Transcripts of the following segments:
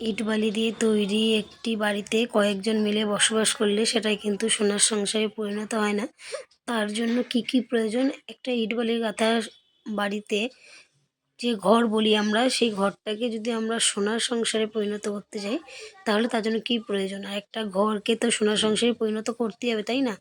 ইট বালি দিয়ে তৈরি একটি বাড়িতে কয়েকজন মিলে বসবাস করলে সেটাই কিন্তু সোনার সংসারে পরিণত হয় না। তার জন্য কি কি প্রয়োজন? একটা ইট বালি গাঁথা বাড়িতে যে ঘর বলি আমরা, সেই ঘরটাকে যদি আমরা সোনার সংসারে পরিণত করতে চাই তাহলে তার জন্য কী প্রয়োজন? আর একটা ঘরকে তো সোনার সংসারে পরিণত করতেই হবে, তাই না?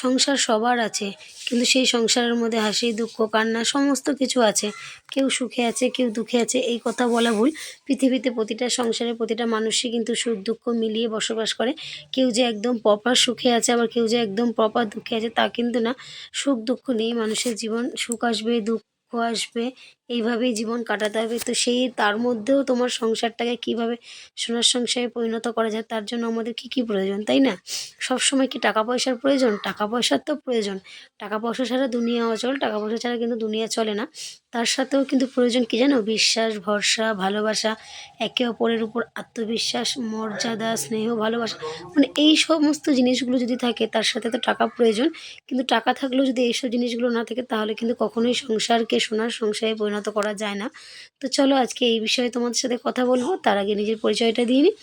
সংসার সবার আছে, কিন্তু সেই সংসারের মধ্যে হাসি, দুঃখ, কান্না সমস্ত কিছু আছে। কেউ সুখে আছে, কেউ দুঃখে আছে, এই কথা বলা ভুল। পৃথিবীতে প্রতিটা সংসারে প্রতিটা মানুষই কিন্তু সুখ, দুঃখ মিলিয়ে বসবাস করে। কেউ যে একদম প্রপার সুখে আছে, আবার কেউ যে একদম প্রপার দুঃখে আছে, তা কিন্তু না। সুখ, দুঃখ নেই মানুষের জীবন, সুখ আসবে, দুঃখ আসবে এইভাবেই জীবন কাটাতে হবে। তো সেই তার মধ্যেও তোমার সংসারটাকে কীভাবে সোনার সংসারে পরিণত করা যায়, তার জন্য আমাদের কি কি প্রয়োজন, তাই না? সব সময় কি টাকা পয়সার প্রয়োজন? টাকা পয়সার তো প্রয়োজন। টাকা পয়সা ছাড়া দুনিয়া অচল, টাকা পয়সা ছাড়া কিন্তু দুনিয়া চলে না। তার সাথেও কিন্তু প্রয়োজন কি জানো? বিশ্বাস, ভরসা, ভালোবাসা, একে অপরের উপর আত্মবিশ্বাস, মর্যাদা, স্নেহ, ভালোবাসা। মানে এই সমস্ত জিনিসগুলো যদি থাকে, তার সাথে তো টাকা প্রয়োজন। কিন্তু টাকা থাকলেও যদি এইসব জিনিসগুলো না থাকে, তাহলে কিন্তু কখনোই সংসারকে, সোনার সংসারে পরিণত করা যায় না। তো চলো আজকে এই বিষয়ে তোমাদের সাথে কথা বলব। তার আগে নিজের পরিচয়টা দিয়ে নিই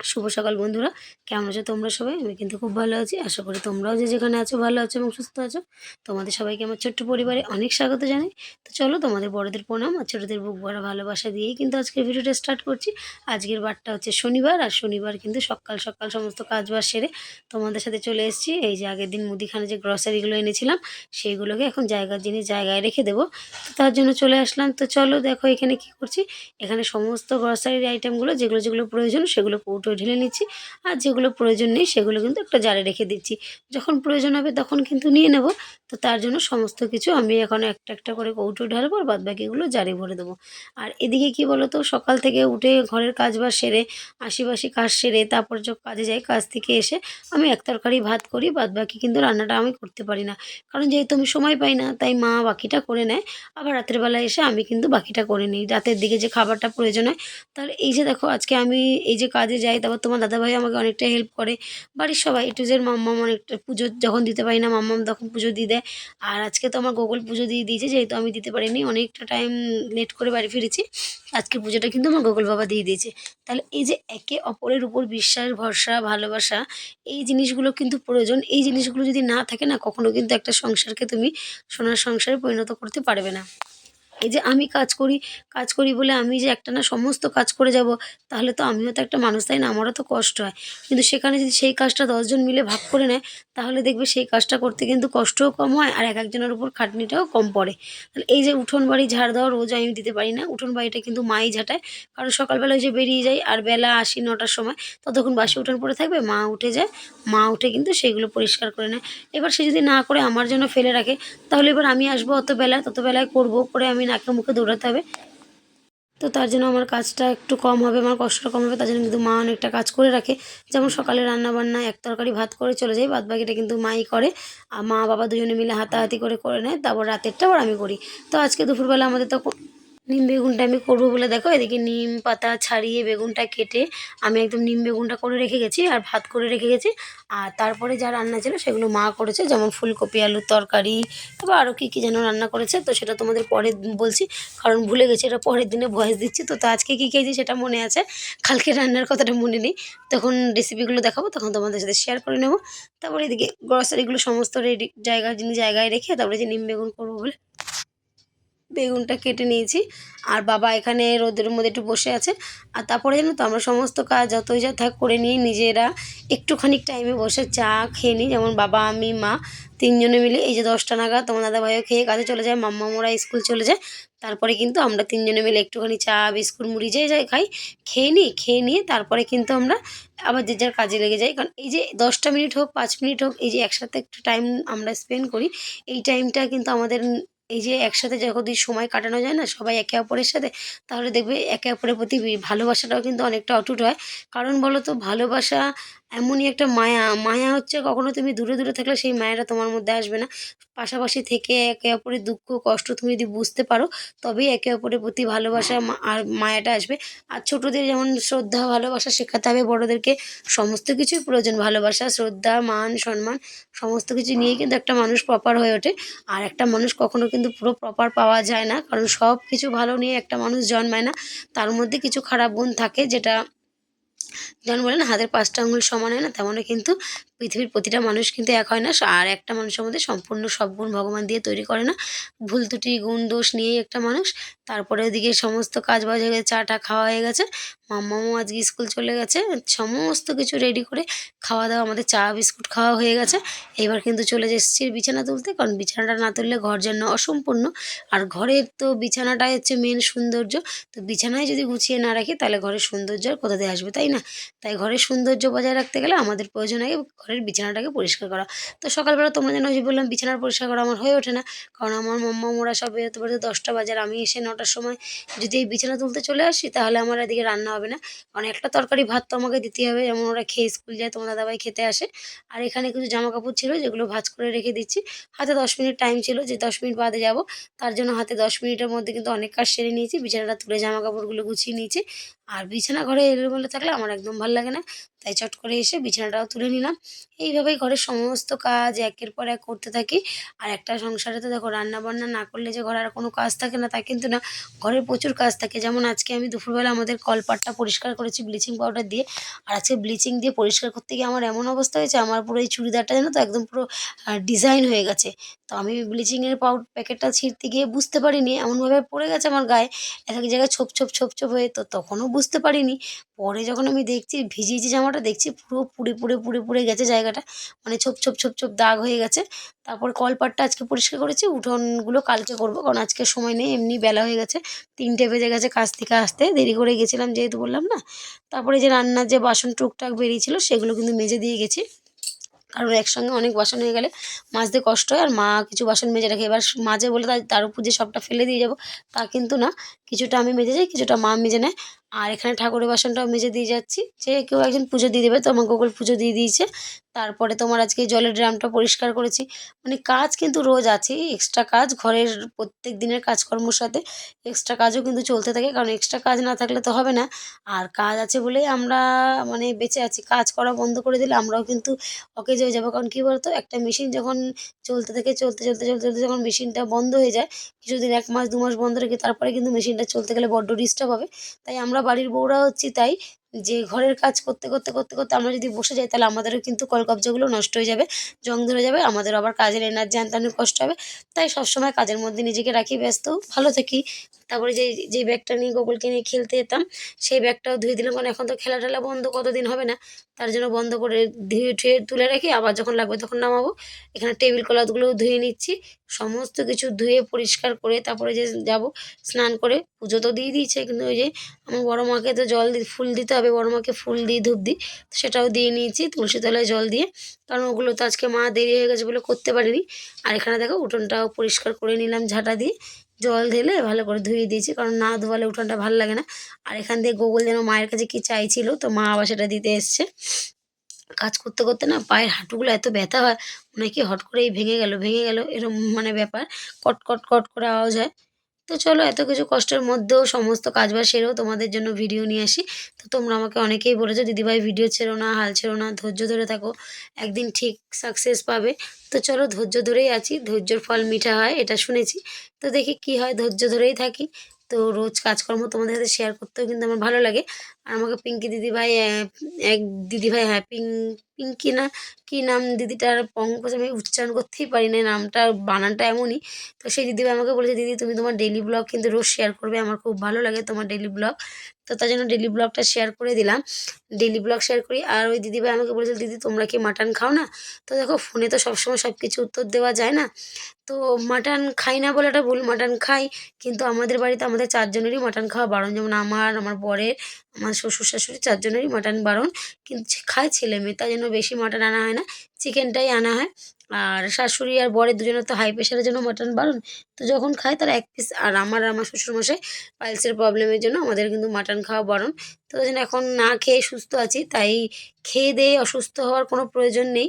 শুভ সকাল বন্ধুরা। কেমন আছো তোমরা সবাই? আমি কিন্তু খুব ভালো আছি। আশা করি তোমরাও যে যেখানে আছো ভালো আছো এবং সুস্থ আছো। তোমাদের সবাইকে আমার ছোট্ট পরিবারে অনেক স্বাগত জানাই। তো চলো তোমাদের বড়দের প্রণাম আর ছোটোদের বুক ভরা ভালোবাসা দিয়েই কিন্তু আজকের ভিডিওটা স্টার্ট করছি। আজকের বারটা হচ্ছে শনিবার আর শনিবার কিন্তু সকাল সকাল সমস্ত কাজ বাজ সেরে তোমাদের সাথে চলে এসেছি। এই যে আগের দিন মুদিখানে যে গ্রসারিগুলো এনেছিলাম, সেইগুলোকে এখন জায়গার জিনিস জায়গায় রেখে দেবো। তো তার জন্য চলে আসলাম। তো চলো দেখো এখানে কি করছি। এখানে সমস্ত গ্রসারির আইটেমগুলো যেগুলো যেগুলো প্রয়োজন সেগুলো কৌটোয় ঢেলে নিচ্ছি। আর যেগুলো প্রয়োজন নেই সেগুলো কিন্তু একটা জারে রেখে দিচ্ছি। যখন প্রয়োজন হবে তখন কিন্তু নিয়ে নেব। তো তার জন্য সমস্ত কিছু আমি এখন একটা একটা করে কৌটো ঢালবো আর বাদ বাকিগুলো জারে ভরে দেবো। আর এদিকে কি বলো তো সকাল থেকে উঠে ঘরের কাজ বাজ সেরে আশিবাসি কাজ সেরে, তারপর যখন কাজে যাই, কাজ থেকে এসে আমি এক তরকারি, ভাত করি বাদ বাকি কিন্তু রান্নাটা আমি করতে পারি না। কারণ যেহেতু আমি সময় পাই না, তাই মা বাকিটা করে নেয়। আবার রাতের বেলায় এসে আমি কিন্তু বাকিটা করে নিই। রাতের দিকে যে খাবারটা প্রয়োজন হয় তাহলে এই যে দেখো, আজকে আমি এই যে কাজে যাই তারপর তোমার দাদাভাই আমাকে অনেকটা হেল্প করে। বাড়ির সবাই একটু যে মাম্মাম অনেকটা পুজো যখন দিতে পারি না, মাম্মাম তখন পুজো দিয়ে দেয়। আর আজকে তো আমার গোগল পুজো দিয়ে দিয়েছে, যেহেতু আমি দিতে পারিনি, অনেকটা টাইম লেট করে বাড়ি ফিরেছি। আজকে পুজোটা কিন্তু আমার গোগল বাবা দিয়ে দিয়েছে। তাহলে এই যে একে অপরের উপর বিশ্বাস, ভরসা, ভালোবাসা, এই জিনিসগুলো কিন্তু প্রয়োজন। এই জিনিসগুলো যদি না থাকে না, কখনো কিন্তু একটা সংসারকে তুমি সোনার সংসারে পরিণত করতে পারবে না। এই যে আমি কাজ করি কাজ করি বলে আমি যে একটা না সমস্ত কাজ করে যাব, তাহলে তো আমিও তো একটা মানুষ, তাই না? আমারও তো কষ্ট হয়। কিন্তু সেখানে যদি সেই কাজটা দশজন মিলে ভাগ করে নেয়, তাহলে দেখবে সেই কাজটা করতে কিন্তু কষ্টও কম হয় আর এক একজনের উপর খাটনিটাও কম পড়ে। তাহলে এই যে উঠোন বাড়ি ঝাড় দেওয়া রোজ আমি দিতে পারি না। উঠোন বাড়িটা কিন্তু মাই ঝাঁটায়। কারণ সকালবেলা ওই যে বেরিয়ে যাই আর বেলা আসি নটার সময়, ততক্ষণ বাসি উঠোন পড়ে থাকবে, মা উঠে যায়, মা উঠে কিন্তু সেইগুলো পরিষ্কার করে নেয়। এবার সে যদি না করে আমার জন্য ফেলে রাখে, তাহলে এবার আমি আসব অত বেলায়, তত বেলায় করব, করে আমি নাকে মুখে দৌড়াতে হবে। তো তার জন্য আমার কাজটা একটু কম হবে, আমার কষ্টটা কম হবে, তার জন্য কিন্তু মা অনেকটা কাজ করে রাখে। যেমন সকালে রান্না বান্না এক তরকারি ভাত করে চলে যাই বাদ বাকিটা কিন্তু মাই করে। আর মা বাবা দুজনে মিলে হাতাহাতি করে করে নেয়, তারপর রাতেরটা আবার আমি করি। তো আজকে দুপুরবেলা আমাদের তো নিম বেগুনটা আমি করব বলে দেখো, এদিকে নিম পাতা ছাড়িয়ে বেগুনটা কেটে আমি একদম নিম বেগুনটা করে রেখে গেছি আর ভাত করে রেখে গেছি। আর তারপরে যা রান্না ছিল সেগুলো মা করেছে, যেমন ফুলকপি, আলুর তরকারি তারপর আরও কী কী যেন রান্না করেছে, তো সেটা তোমাদের পরে বলছি। কারণ ভুলে গেছি, এটা পরের দিনে ভয়েস দিচ্ছি, তো তো আজকে কী খেয়েছি সেটা মনে আছে। কালকে রান্নার কথাটা মনে নেই। তখন রেসিপিগুলো দেখাবো, তখন তোমাদের সাথে শেয়ার করে নেব। তারপরে এদিকে গ্রসারিগুলো সমস্ত রেডি জায়গা জায়গায় রেখে তারপরে যে নিম বেগুন করব বলে বেগুনটা কেটে নিয়েছি। আর বাবা এখানে রোদের মধ্যে একটু বসে আছে। আর তারপরে জানো তো, আমরা সমস্ত কাজ যতই যা থাক করে নিয়ে নিজেরা একটুখানি টাইমে বসে চা খেয়ে নিই। যেমন বাবা, আমি, মা তিনজনে মিলে এই যে দশটা নাগাদ তোমার দাদা ভাইও খেয়ে কাজে চলে যায় মাম্মা মোরা স্কুল চলে যায়। তারপরে কিন্তু আমরা তিনজনে মিলে একটুখানি চা, বিস্কুট, মুড়ি যাই যাই খাই, খেয়ে নিই, খেয়ে নিয়ে তারপরে কিন্তু আমরা আবার যে যার কাজে লেগে যাই। কারণ এই যে দশটা মিনিট হোক, পাঁচ মিনিট হোক, এই যে একসাথে একটু টাইম আমরা স্পেন্ড করি, এই টাইমটা কিন্তু আমাদের এই যে একসাথে যদি সময় কাটানো যায় না, সবাই একে অপরের সাথে, তাহলে দেখবে একে অপরের প্রতি ভালোবাসাটাও কিন্তু অনেকটা অটুট হয়। কারণ বলো তো ভালোবাসা এমনই একটা মায়া। মায়া হচ্ছে কখনো তুমি দূরে দূরে থাকলে সেই মায়াটা তোমার মধ্যে আসবে না। পাশাপাশি থেকে একে অপরের দুঃখ, কষ্ট তুমি যদি বুঝতে পারো, তবেই একে অপরের প্রতি ভালোবাসা আর মায়াটা আসবে। আর ছোটোদের যেমন শ্রদ্ধা, ভালোবাসা শেখাতে হবে, বড়োদেরকে সমস্ত কিছুই প্রয়োজন। ভালোবাসা, শ্রদ্ধা, মান, সম্মান, সমস্ত কিছু নিয়েই কিন্তু একটা মানুষ প্রপার হয়ে ওঠে। আর একটা মানুষ কখনো কিন্তু পুরো প্রপার পাওয়া যায় না। কারণ সব কিছু ভালো নিয়ে একটা মানুষ জন্মায় না। তার মধ্যে কিছু খারাপ গুণ থাকে যেটা যেমন বলে না হাতের পাঁচটা আঙুল সমান হয় না তেমনও কিন্তু পৃথিবীর প্রতিটা মানুষ কিন্তু এক হয় না। আর একটা মানুষের মধ্যে সম্পূর্ণ সব গুণ ভগবান দিয়ে তৈরি করে না। ভুল ত্রুটি, গুণ, দোষ নিয়েই একটা মানুষ। তারপরে ওদিকে সমস্ত কাজ বাজ হয়ে গেছে, চাটা খাওয়া হয়ে গেছে। মাম্মামও আজকে স্কুল চলে গেছে। সমস্ত কিছু রেডি করে খাওয়া দাওয়া, আমাদের চা, বিস্কুট খাওয়া হয়ে গেছে। এবার কিন্তু চলে এসেছি বিছানা তুলতে। কারণ বিছানাটা না তুললে ঘর যেন অসম্পূর্ণ। আর ঘরের তো বিছানাটাই হচ্ছে মেন সৌন্দর্য। তো বিছানায় যদি গুছিয়ে না রাখি, তাহলে ঘরের সৌন্দর্য আর কোথা দিয়ে আসবে, তাই না? তাই ঘরের সৌন্দর্য বজায় রাখতে গেলে আমাদের প্রয়োজন আগে ঘরের বিছানাটাকে পরিষ্কার করা। তো সকালবেলা তোমরা যেন যে বললাম, বিছানার পরিষ্কার করা আমার হয়ে ওঠে না। কারণ আমার মাম্মা মোরা সব বেরোতে বেরোতে দশটা বাজার আমি এসে নটার সময় যদি এই বিছানা তুলতে চলে আসি, তাহলে আমার এদিকে রান্না হবে না। কারণ একটা তরকারি ভাত তো আমাকে দিতেই হবে। যেমন ওরা খেয়ে স্কুল যায়, তোমার দাদাভাই খেতে আসে। আর এখানে কিছু জামা কাপড় ছিল, যেগুলো ভাজ করে রেখে দিচ্ছি। হাতে দশ মিনিট টাইম ছিল যে দশ মিনিট বাদে যাব। তার জন্য হাতে দশ মিনিটের মধ্যে কিন্তু অনেক কাজ সেরে নিয়েছি। বিছানাটা তুলে জামা কাপড়গুলো গুছিয়ে নিয়েছি। আর বিছানা ঘরে এলোমেলো থাকলে আমার একদম ভালো লাগে না। তাই চট করে এসে বিছানাটাও তুলে নিলাম। এইভাবেই ঘরের সমস্ত কাজ একের পর এক করতে থাকি। আর একটা সংসারে তো দেখো রান্না বান্না না করলে যে ঘরে আর কোনো কাজ থাকে না, তা কিন্তু না। ঘরের প্রচুর কাজ থাকে। যেমন আজকে আমি দুপুরবেলা আমাদের কলপাটটা পরিষ্কার করেছি ব্লিচিং পাউডার দিয়ে। আর আজকে ব্লিচিং দিয়ে পরিষ্কার করতে গিয়ে আমার এমন অবস্থা হয়েছে, আমার পুরো এই চুড়িদারটা যেন তো একদম পুরো ডিজাইন হয়ে গেছে। তো আমি ব্লিচিংয়ের পাউড, প্যাকেটটা ছিঁড়তে গিয়ে বুঝতে পারিনি, এমনভাবে পড়ে গেছে আমার গায়ে। এক এক জায়গায় ছোপ ছোপ ছোপ ছোপ হয়ে তো তখনও বুঝতে পারিনি। পরে যখন আমি দেখছি ভিজিয়েছি জামাটা দেখছি, পুরো পুড়ে পুড়ে পুড়ে পুড়ে গেছে জায়গাটা। মানে ছোপ ছোপ ছোপ ছোপ দাগ হয়ে গেছে। তারপর কলপাটটা আজকে পরিষ্কার করেছি, উঠোনগুলো কালকে করব, কারণ আজকে সময় নেই, এমনি বেলা হয়ে গেছে। তিনটে বেজে গেছে কাজ থেকে আসতে, দেরি করে গেছিলাম যেহেতু বললাম না। তারপরে যে রান্নার যে বাসন টুকটাক বেরিয়েছিল, সেগুলো কিন্তু মেজে দিয়ে গেছি। কারণ একসঙ্গে অনেক বাসন হয়ে গেলে মাজতে কষ্ট হয়। আর মা কিছু বাসন মেজে রাখে। এবার মাঝে বলে তার উপর যে সবটা ফেলে দিয়ে যাব, তা কিন্তু না। কিছুটা আমি মেজে যাই, কিছুটা মা মেজে নেয়। আর এখানে ঠাকুরের বাসনটাও মেজে দিয়ে যাচ্ছি। যে কেউ একজন পুজো দিয়ে দেবে, তো আমার গোকুল পুজো দিয়ে দিয়েছে। তারপরে তোমার আজকে জলের ড্রামটা পরিষ্কার করেছি। মানে কাজ কিন্তু রোজ আছে এক্সট্রা কাজ, ঘরের প্রত্যেক দিনের কাজকর্মর সাথে এক্সট্রা কাজও কিন্তু চলতে থাকে, কারণ এক্সট্রা কাজ না থাকলে তো হবে না। আর কাজ আছে বলেই আমরা মানে বেঁচে আছি, কাজ করা বন্ধ করে দিলে আমরাও কিন্তু অকেজ হয়ে যাব। কারণ কী বলতো? একটা মেশিন যখন চলতে থাকে, চলতে চলতে চলতে চলতে যখন মেশিনটা বন্ধ হয়ে যায়, কিছুদিন, এক মাস, দু মাস বন্ধ রেখে তারপরে কিন্তু মেশিনটা চলতে গেলে বড্ড ডিস্টার্ব হবে। তাই আমরা বাড়ির বউরা হচ্ছি তাই যে ঘরের কাজ করতে করতে করতে করতে আমরা যদি বসে যাই, তাহলে আমাদেরও কিন্তু কলকবজাগুলো নষ্ট হয়ে যাবে, জং ধরে যাবে, আমাদের আবার কাজের এনার্জি আনতে কষ্ট হবে। তাই সবসময় কাজের মধ্যে নিজেকে রাখি, ব্যস্ত, ভালো থাকি। তারপরে যে যে ব্যাগটা নিয়ে গোকুলকে নিয়ে খেলতে যেতাম, সেই ব্যাগটাও ধুয়ে দিলাম। কারণ এখন তো খেলা টেলা বন্ধ, কতদিন হবে না? তার জন্য বন্ধ করে ধুয়ে ঠুয়ে তুলে রেখে আবার যখন লাগবে তখন নামাবো। এখানে টেবিল ক্লথগুলোও ধুয়ে নিচ্ছি। সমস্ত কিছু ধুয়ে পরিষ্কার করে তারপরে যে যাব, স্নান করে পুজো তো দিয়ে দিয়েছে। কিন্তু ওই যে আমার বড়ো মাকে তো জল দি, ফুল দিতে হবে, বড়ো মাকে ফুল দিয়ে ধূপ দিই সেটাও দিয়ে নিয়েছি তুলসী তলায় জল দিয়ে। কারণ ওগুলো তো আজকে মা দেরি হয়ে গেছে বলে করতে পারিনি। আর এখানে দেখো উঠোনটাও পরিষ্কার করে নিলাম ঝাঁটা দিয়ে। জল ঢেলে ভালো করে ধুয়ে দিয়েছি, কারণ না ধোয়ালে উঠানটা ভালো লাগে না। আর এখান থেকে গোগল যেন মায়ের কাছে কি চাইছিল, তো মা আবার সেটা দিতে এসছে। কাজ করতে করতে না পায়ের হাঁটুগুলো এত ব্যথা হয়, মনে কি হট করেই ভেঙে গেল ভেঙে গেল, এরম মানে ব্যাপার। কট কট কট করে আওয়াজ হয়। তো চলো, এত কিছু কষ্টের মধ্যেও সমস্ত কাজবাজ সেরেও তোমাদের জন্য ভিডিও নিয়ে আসি। তো তোমরা আমাকে অনেকেই বলেছ, দিদিভাই ভিডিও ছেড়ো না, হাল ছেড়ো না, ধৈর্য ধরে থাকো, একদিন ঠিক সাকসেস পাবে। তো চলো, ধৈর্য ধরেই আছি, ধৈর্যর ফল মিঠা হয়, এটা শুনেছি। তো দেখি কি হয়, ধৈর্য ধরেই থাকি। তো রোজ কাজকর্ম তোমাদের সাথে শেয়ার করতেও কিন্তু আমার ভালো লাগে। আর আমাকে পিঙ্কি দিদিভাই এক দিদিভাই হ্যাঁ পিং পিঙ্কি না, কী নাম দিদিটার পঙ্কজ আমি উচ্চারণ করতেই পারি না নামটা, বানানটা এমনই। তো সেই দিদিভাই আমাকে বলেছে, দিদি, তুমি তোমার ডেলি ব্লগ কিন্তু রোজ শেয়ার করবে, আমার খুব ভালো লাগে তোমার ডেলি ব্লগ তো তার জন্য ডেলি ব্লগটা শেয়ার করে দিলাম। ডেলি ব্লগ শেয়ার করি, আর ওই দিদিভাই আমাকে বলেছিল দিদি, তোমরা কি মাটন খাও না? তো দেখো ফোনে তো সবসময় সব কিছু উত্তর দেওয়া যায় না। তো মাটন খাই না বলে একটা ভুল মাটন খাই, কিন্তু আমাদের বাড়িতে আমাদের চারজনেরই মাটন খাওয়া বারণ। যেমন আমার আমার বরের আমার শ্বশুর শাশুড়ি চারজনেরই মাটন বারণ। কিন্তু খায় ছেলে মেয়ে, তাই জন্য বেশি মাটন আনা হয় না। চিকেনটাই আনা হয়। আর শাশুড়ি আর বরের দুজনে তো হাই প্রেশারের জন্য মাটন বারণ। তো যখন খায় তারা এক পিস আর আমার আর আমার শ্বশুরমশাই পাইলসের প্রবলেমের জন্য আমাদের কিন্তু মাটন খাওয়া বারণ। তো ওই জন্য এখন না খেয়ে সুস্থ আছি, তাই খেয়ে দিয়ে অসুস্থ হওয়ার কোনো প্রয়োজন নেই।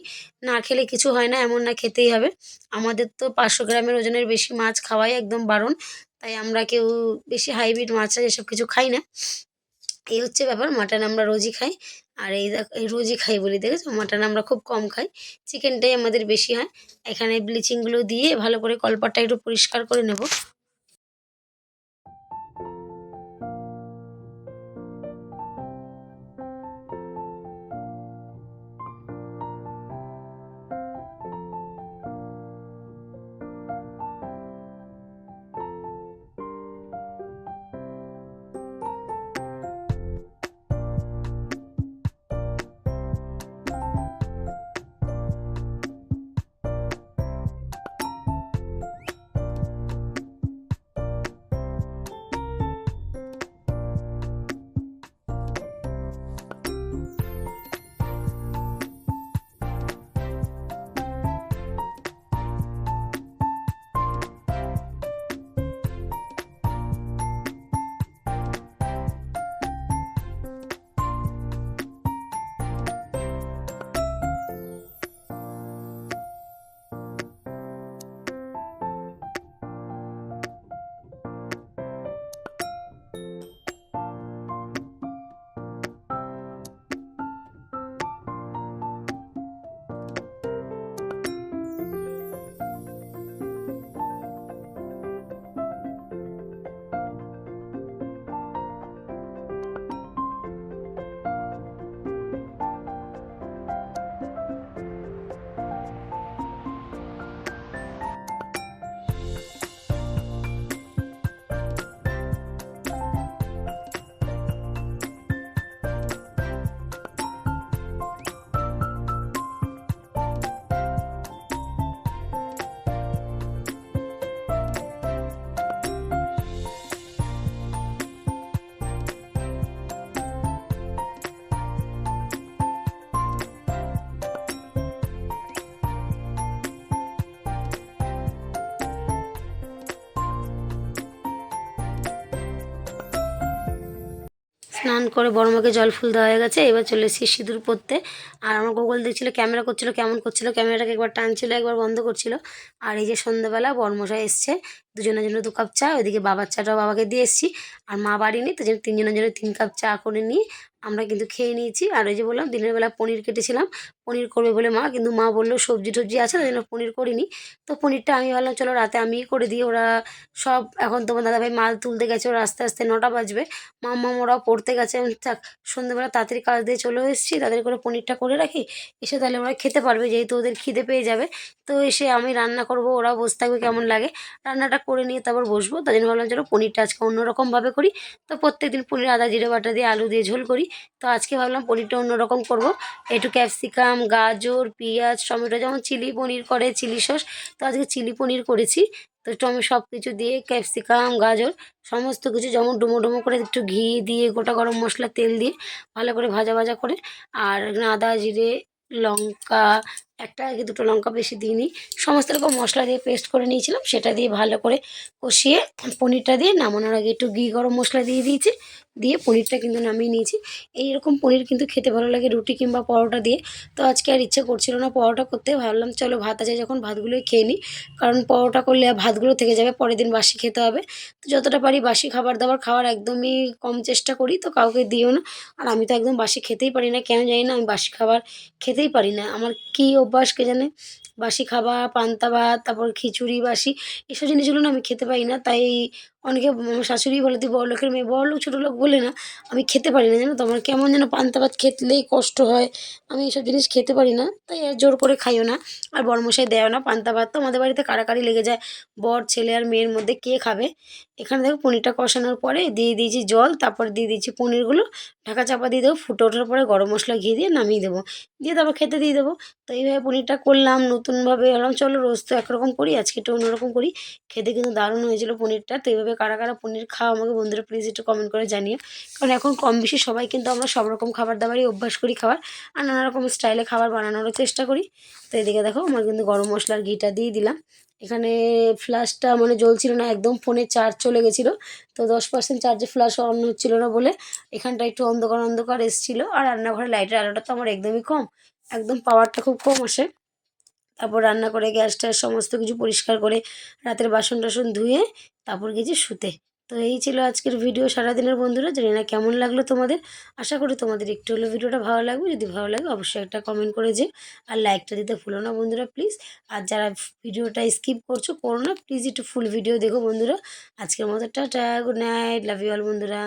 না খেলে কিছু হয় না, এমন না খেতেই হবে। আমাদের তো পাঁচশো গ্রামের ওজনের বেশি মাছ খাওয়াই একদম বারণ। তাই আমরা কেউ বেশি হাইব্রিড মাছ এসব কিছু খাই না। এই হচ্ছে ব্যাপার, মাটন আমরা রোজই খাই। আর এই দেখ রোজই খাই বলি, দেখেছ? মাটন আমরা খুব কম খাই। চিকেনটাই আমাদের বেশি হয়। এখানে ব্লিচিংগুলো দিয়ে ভালো করে কলপাটটা একটু পরিষ্কার করে নেব। স্নান করে বড় মাকে জল ফুল দেওয়া হয়ে গেছে, এবার চলে এসেছি সিঁদুর পরতে। আর আমার গোগল দেখছিল, ক্যামেরা করছিল, কেমন করছিল, ক্যামেরাটাকে একবার টানছিল, একবার বন্ধ করছিল। আর এই যে সন্ধ্যাবেলা বর্মশাই এসছে দুজনের জন্য দু কাপ চা, ওইদিকে বাবার চাটাও বাবাকে দিয়ে এসেছি। আর মা বাড়ি নেই, তো তিনজনের জন্য তিন কাপ চা করে নিয়ে আমরা কিন্তু খেয়ে নিয়েছি। আর ওই যে বললাম, দিনের বেলা পনির কেটেছিলাম। পনির করবে বলে মা, কিন্তু মা বলল, সবজি টবজি আছে, তাই জন্য পনির করিনি। তো পনিরটা আমি ভাবলাম, চলো রাতে আমিই করে দিই। ওরা সব, এখন তোমার দাদাভাই মাল তুলতে গেছে, ওরা আস্তে আস্তে নটা বাজবে। মাম্মা ওরাও পড়তে গেছে। থাক, সন্ধ্যেবেলা তাড়াতাড়ি কাজ দিয়ে চলে এসেছি। তাদের করে পনিরটা করে রাখি। এসে তাহলে ওরা খেতে পারবে, যেহেতু ওদের খিদে পেয়ে যাবে। তো এসে আমি রান্না করব ওরা বসে থাকবে কেমন লাগে। রান্নাটা করে নিয়ে তারপর বসবো। তাই জন্য ভাবলাম, চলো পনিরটা আজকে অন্যরকমভাবে করি। তো প্রত্যেক দিন পনির আদা, জিরে বাটা দিয়ে আলু দিয়ে ঝোল করি। তো আজকে ভাবলাম পনিরটা অন্যরকম করব। একটু ক্যাপসিকাম, গাজর, পেঁয়াজ, টমেটো, যেমন চিলি পনির করে, চিলি সস। তো আজকে চিলি পনির করেছি। তো টমে সব কিছু দিয়ে ক্যাপসিকাম, গাজর, সমস্ত কিছু যেমন ডুমো ডুমো করে একটু ঘি দিয়ে, গোটা গরম মশলা, তেল দিয়ে ভালো করে ভাজা ভাজা করে, আর আদা, জিরে, লঙ্কা একটা দুটো লঙ্কা বেশি দিইনি। সমস্ত রকম মশলা দিয়ে পেস্ট করে নিয়েছিলাম, সেটা দিয়ে ভালো করে কষিয়ে পনিরটা দিয়ে নামানোর আগে একটু ঘি গরম মশলা দিয়ে দিয়েছি, দিয়ে পনিরটা কিন্তু নামিয়ে নিয়েছি। এইরকম পনির কিন্তু খেতে ভালো লাগে রুটি কিংবা পরোটা দিয়ে। তো আজকে আর ইচ্ছে করছিল না পরোটা করতে, ভাবলাম চলো ভাত আছে, যখন ভাতগুলোই খেয়ে নিই। কারণ পরোটা করলে ভাতগুলো থেকে যাবে, পরের দিন বাসি খেতে হবে। তো যতটা পারি বাসি খাবার দাবার খাওয়ার একদমই কম চেষ্টা করি, তো কাউকে দিও না। আর আমি তো একদম বাসি খেতেই পারি না, কেন জানি না আমি বাসি খাবার খেতেই পারি না। আমার কী অভ্যাস কে জানে? বাসি খাবার, পান্তা ভাত, তারপর খিচুড়ি, বাসি, এসব জিনিসগুলো না আমি খেতে পারি না। তাই অনেকে শাশুড়ি বলে, তুই বড়লোকের মেয়ে, বড়লোক ছোটো লোক বলে না, আমি খেতে পারি না, জানো তো? আমার কেমন যেন পান্তা ভাত খেতলেই কষ্ট হয়। আমি এইসব জিনিস খেতে পারি না, তাই জোর করে খাইও না। আর বড়মশাই দেয়ও না পান্তা ভাত। তো আমাদের বাড়িতে কাড়াকাড়ি লেগে যায়। বর, ছেলে আর মেয়ের মধ্যে কে খাবে? এখানে দেখো পনিরটা কষানোর পরে দিয়ে দিয়েছি জল, তারপর দিয়ে দিয়েছি পনিরগুলো। ঢাকা চাপা দিয়ে দেবো, ফুটে ওঠার পরে গরম মশলা ঘি দিয়ে নামিয়ে দেবো। দিয়ে তারপর খেতে দিয়ে দেবো। তো এইভাবে পনিরটা করলাম, নতুনভাবে ভাবলাম, চলো রোজ তো একরকম করি, আজকে একটু অন্যরকম করি। খেতে কিন্তু দারুণ হয়েছিল পনিরটা, তো এইভাবে কারা কারা পনির খাওয়া আমাকে বন্ধুরা প্লিজ একটু কমেন্ট করে জানিও। কারণ এখন কম বেশি সবাই কিন্তু আমরা সব রকম খাবার দাবারই অভ্যাস করি খাবার আর নানা রকম স্টাইলে খাবার বানানোরও চেষ্টা করি। তো এদিকে দেখো আমার কিন্তু গরম মশলার ঘিটা দিয়ে দিলাম। এখানে ফ্ল্যাশটা মানে জ্বলছিল না, একদম ফোনে চার্জ চলে গেছিল। তো দশ পার্সেন্ট চার্জে ফ্ল্যাশ অন হচ্ছিল না বলে এখানটা একটু অন্ধকার অন্ধকার এসেছিল। আর রান্নাঘরে লাইটের আলোটা তো আমার একদমই কম, একদম পাওয়ারটা খুব কম আসে। তারপর রান্না করে গ্যাস ট্যাস সমস্ত কিছু পরিষ্কার করে রাতের বাসন টাসন ধুয়ে তারপর গেছি শুতে। তো এই ছিল আজকের ভিডিও সারাদিনের বন্ধুরা। জানি না কেমন লাগল তোমাদের। আশা করি তোমাদের একটু হলেও ভিডিওটা ভালো লাগবে। যদি ভালো লাগে অবশ্যই একটা কমেন্ট করে যে আর লাইকটা দিতে ভুলো না বন্ধুরা প্লিজ আর যারা ভিডিওটা স্কিপ করছ, করো না। প্লিজ একটু ফুল ভিডিও দেখো বন্ধুরা। আজকের মতো tata good night love you all বন্ধুরা।